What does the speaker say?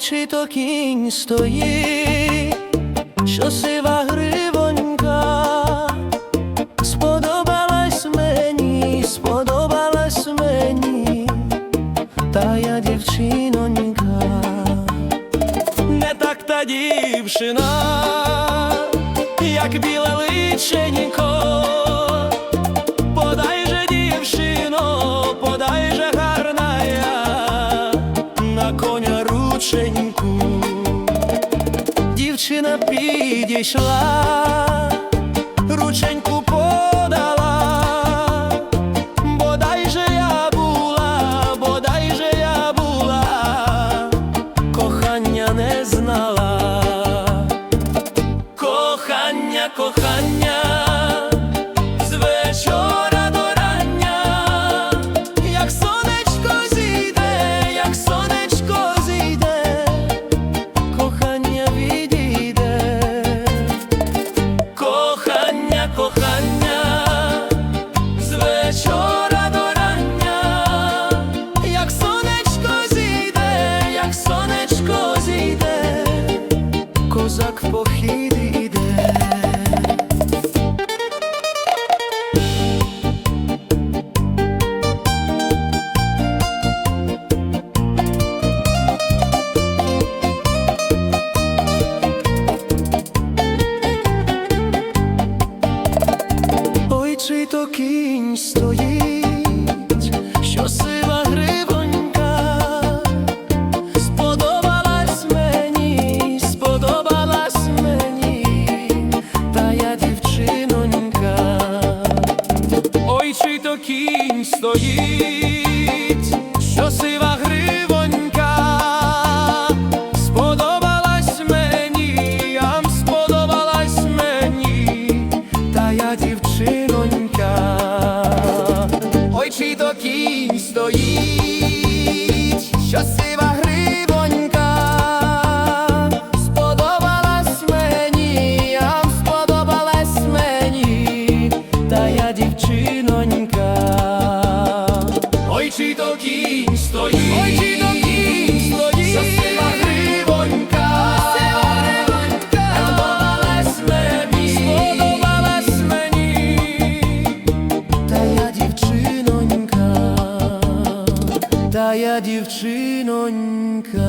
чи то кінь стоїть, що сива гривонька, сподобалась мені, сподобалась мені, та я дівчинонька, не так та дівчина, як біле личенько. Коня рученьку. Дівчина підійшла, рученьку подала, бодай же я була, бодай же була, кохання не знала, кохання, кохання. похід іде. Ой, чи то кінь стоїть? кінь стоїть, що сива гривонька, сподобалась мені, ам сподобалась мені, та я дівчинонька, ой чи то кінь стоїть, що сива гривонька, сподобалась мені, ам сподобалась мені, та я дівчинка. дівчинонька.